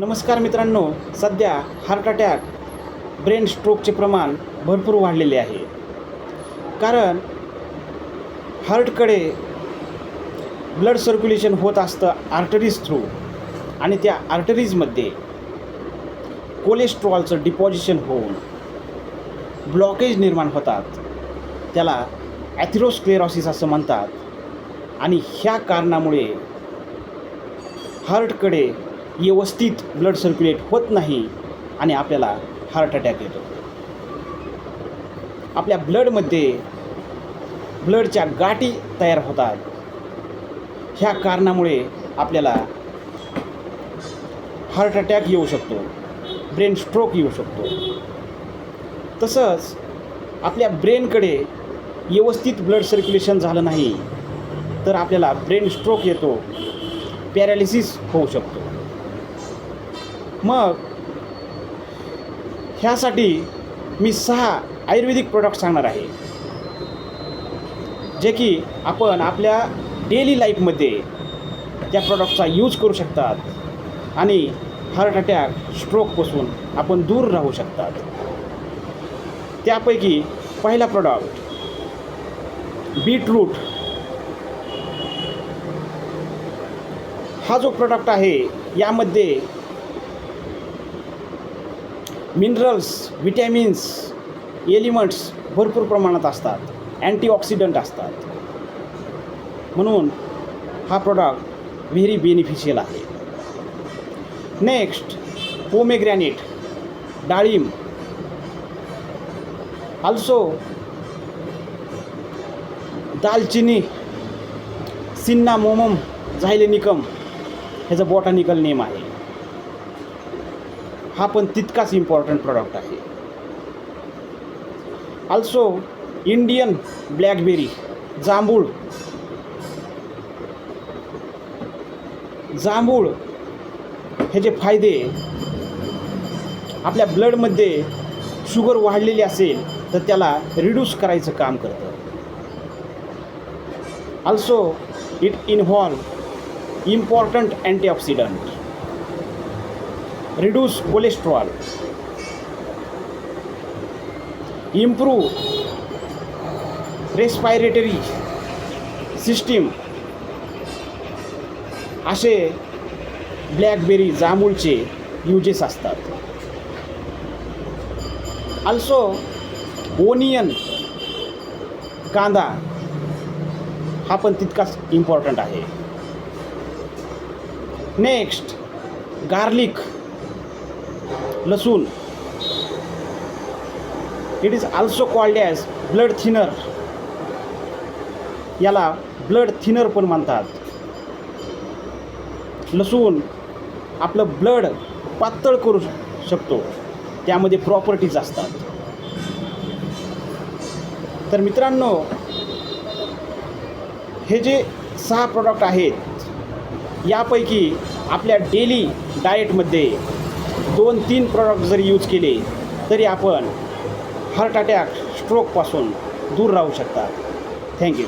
नमस्कार मित्रांनो सध्या हार्ट अटॅक ब्रेन स्ट्रोकचे प्रमाण भरपूर वाढलेले आहे. कारण हार्टकडे ब्लड सर्क्युलेशन होत असतं आर्टरीज थ्रू आणि त्या आर्टरीजमध्ये कोलेस्ट्रॉलचं डिपॉझिशन होऊन ब्लॉकेज निर्माण होतात. त्याला ॲथिरोस्क्लेरॉसिस असं म्हणतात. आणि ह्या कारणामुळे हार्टकडे व्यवस्थित ब्लड सर्क्युलेट होत नाही आणि आपल्याला हार्ट अटॅक येतो. आपल्या ब्लडमध्ये ब्लडच्या गाठी तयार होतात. ह्या कारणामुळे आपल्याला हार्ट अटॅक येऊ शकतो ब्रेन स्ट्रोक येऊ शकतो. तसंच आपल्या ब्रेनकडे व्यवस्थित ब्लड सर्क्युलेशन झालं नाही तर आपल्याला ब्रेन स्ट्रोक येतो पॅरालिसिस होऊ शकतो. मग ह्यासाठी मी सहा आयुर्वेदिक प्रोडक्ट सांगणार आहे. जे की आपण आपल्या डेली लाईफमध्ये त्या प्रॉडक्टचा यूज करू शकतात आणि हार्ट अटॅक स्ट्रोकपासून आपण दूर राहू शकतात. त्यापैकी पहिला प्रॉडक्ट बीटरूट हा जो प्रॉडक्ट आहे यामध्ये मिनरल्स विटॅमिन्स एलिमेंट्स भरपूर प्रमाणात असतात. अँटीऑक्सिडंट असतात. म्हणून हा प्रॉडक्ट व्हेरी बेनिफिशियल आहे. नेक्स्ट पोमेग्रॅनेट डाळिंब. आल्सो दालचिनी सिन्ना मोमम झायलेनिकम ह्याचं बॉटॅनिकल नेम आहे. हा पण तितकाच इम्पॉर्टंट प्रॉडक्ट आहे. अल्सो इंडियन ब्लॅकबेरी जांभूळ. जांभूळ हे जे फायदे आपल्या ब्लडमध्ये शुगर वाढलेली असेल तर त्याला रिड्यूस करायचं काम करतं. Also it involve important antioxidant reduce cholesterol improve respiratory system असे ब्लॅकबेरी जांभूळचे युजेस असतात. अल्सो ओनियन कांदा हा पण तितकाच इम्पॉर्टंट आहे. नेक्स्ट गार्लिक लसूण. It is also called as blood thinner याला ब्लड थिनर पण म्हणतात. लसूण आपलं ब्लड पातळ करू शकतो. त्यामध्ये प्रॉपर्टीज असतात. तर मित्रांनो हे जे सहा प्रॉडक्ट आहेत यापैकी आपल्या डेली डाएटमध्ये दोन तीन प्रॉडक्ट जरी यूज केले तरी आपण हार्ट अटॅक स्ट्रोकपासून दूर राहू शकता. थँक्यू